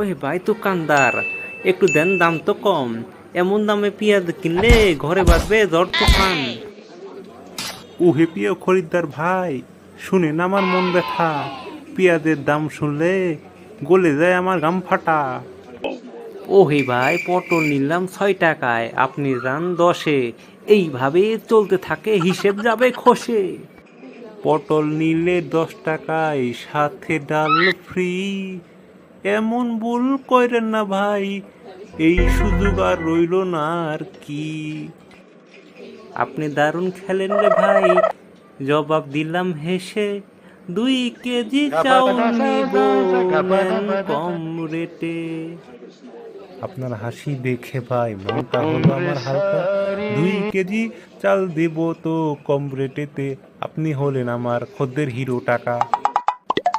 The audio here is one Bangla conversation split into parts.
ওই ভাই দোকানদার একটু দেন দাম তো কম। এমন দামে পেঁয়াজ কিনলে ঘরে বাঁচবে জ্বর তুফান ওহে প্রিয় খরিদ্দার ভাই শুনেন আমার মন ব্যথা। পেঁয়াজের দাম শুনলে গলে যায় আমার গাম ফাটা। ওহে ভাই পটল নিলাম ছয় টাকায় আপনি যান দশে। এইভাবে চলতে থাকে হিসেব যাবে খসে। পটল নিলে দশ টাকায় সাথে ডাল ফ্রি। এমন ভুল করেন না ভাই এই সুযোগ আর রইল না আর কি। আপনি দারুণ খেলেন রে ভাই জবাব দিলাম হেসে দুই কেজি চাউ নিব কম রেটে। আপনার হাসি দেখে ভাই মনটা হলো আমার হালকা। দুই কেজি চাল দেব তো কম রেটেতে আপনি হলেন আমার খদ্দের হিরো টাকা।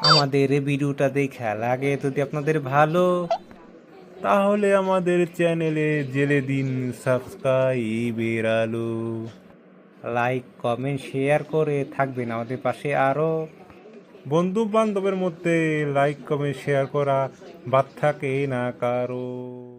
আমাদের ভিডিওটা দেখা লাগে যদি আপনাদের ভালো। তাহলে আমাদের চ্যানেলে জেলে দিন সাবস্ক্রাইবের আলো। লাইক কমেন্ট শেয়ার করে থাকবেন আমাদের পাশে আরও বন্ধু বান্ধবের মধ্যে লাইক কমেন্ট শেয়ার করা বাদ থাকে না কারও।